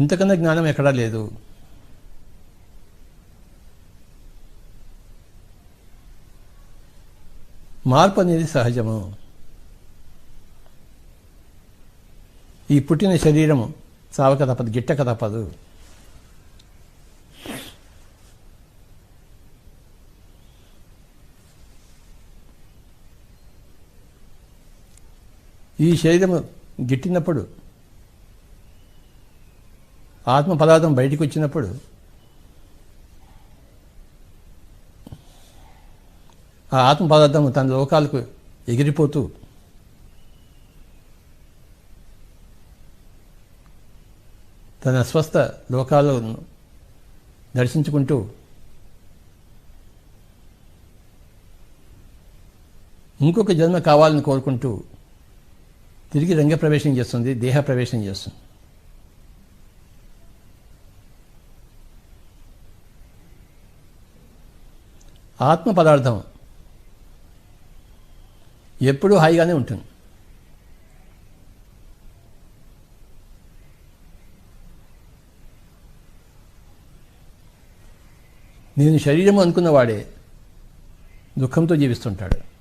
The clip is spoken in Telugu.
ఇంతకన్నా జ్ఞానం ఎక్కడా లేదు. మార్పు అనేది సహజము. ఈ పుట్టిన శరీరము చావక తప్పదు గిట్టక తప్పదు. ఈ శరీరము గిట్టినప్పుడు ఆత్మ పదార్థం బయటికి వచ్చినప్పుడు ఆ ఆత్మ పదార్థం తన లోకాలకు ఎగిరిపోతూ తన స్వస్థ లోకాలను దర్శించుకుంటూ ఇంకొక జన్మ కావాలని కోరుకుంటూ తిరిగి రంగ ప్రవేశం చేస్తుంది దేహ ప్రవేశం చేస్తుంది. ఆత్మ పదార్థం ఎప్పుడూ హాయిగానే ఉంటుంది. నేను శరీరం అనుకున్నవాడే దుఃఖంతో జీవిస్తుంటాడు.